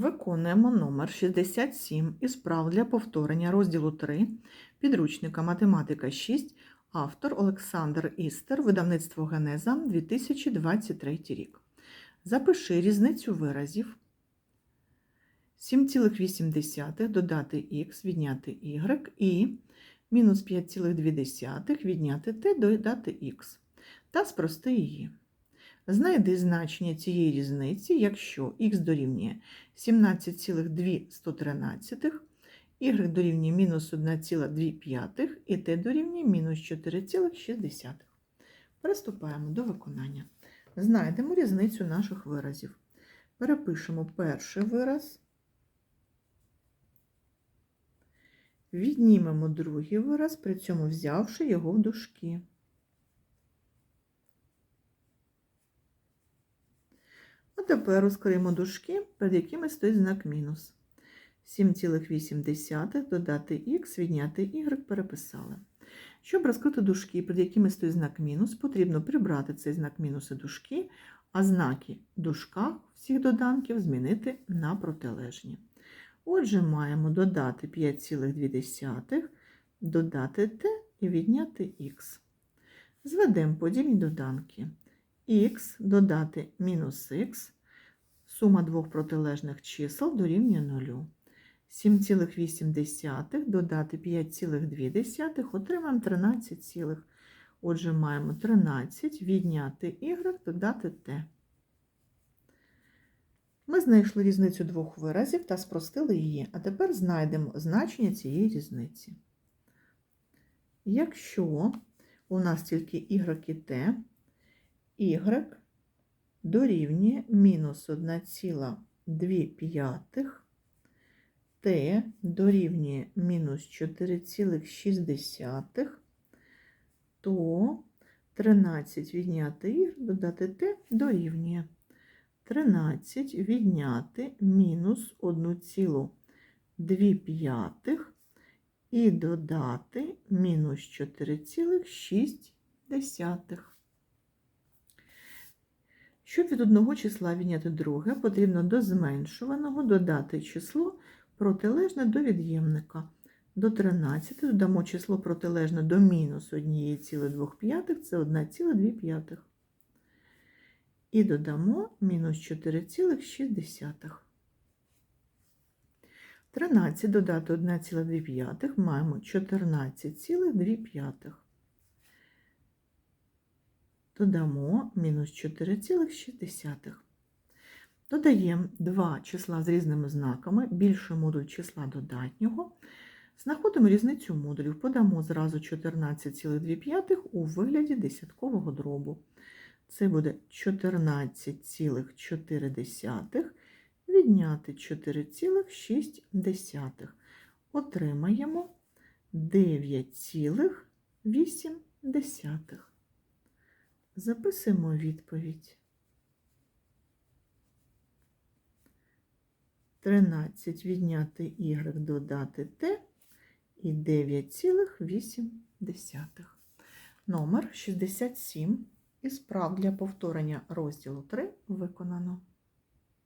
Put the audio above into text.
Виконуємо номер 67 із прав для повторення розділу 3 підручника Математика 6, автор Олександр Істер, видавництво Генеза 2023 рік. Запиши різницю виразів 7,8 додати х, відняти y і мінус 5,2 відняти t, додати х та спрости її. Знайди значення цієї різниці, якщо х дорівнює 17,213, y дорівнює мінус 1,2 і t дорівнює мінус 4,6. Приступаємо до виконання. Знайдемо різницю наших виразів. Перепишемо перший вираз, віднімемо другий вираз, при цьому взявши його в дужки. А тепер розкриємо дужки, перед якими стоїть знак мінус. 7,8 додати х, відняти y переписали. Щоб розкрити дужки, перед якими стоїть знак мінус, потрібно прибрати цей знак мінуси дужки, а знаки дужка всіх доданків змінити на протилежні. Отже, маємо додати 5,2, додати t і відняти х. Зведемо подібні доданки х додати мінус х, сума двох протилежних чисел дорівнює 0. 7,8 додати 5,2 отримаємо 13, цілих. отже, маємо 13, відняти y, додати t. Ми знайшли різницю двох виразів та спростили її, а тепер знайдемо значення цієї різниці. Якщо у нас тільки y і t, y дорівнює мінус 1,2, t дорівнює мінус 4,6, то 13 відняти y додати t дорівнює 13 відняти мінус 1,2 і додати мінус 4,6. Щоб від одного числа відняти друге, потрібно до зменшуваного додати число протилежне до від'ємника. До 13 додамо число протилежне до мінус 1,2, це 1,2. І додамо мінус 4,6. 13 додати 1,2 маємо 14,2 додамо мінус 4,6. Додаємо два числа з різними знаками, більше модуль числа додатнього. Знаходимо різницю модулів, подамо зразу 14,2 у вигляді десяткового дробу. Це буде 14,4 відняти 4,6. Отримаємо 9,8. Записуємо відповідь. 13 відняти y додати Т і 9,8. Номер 67 із прав для повторення розділу 3 виконано.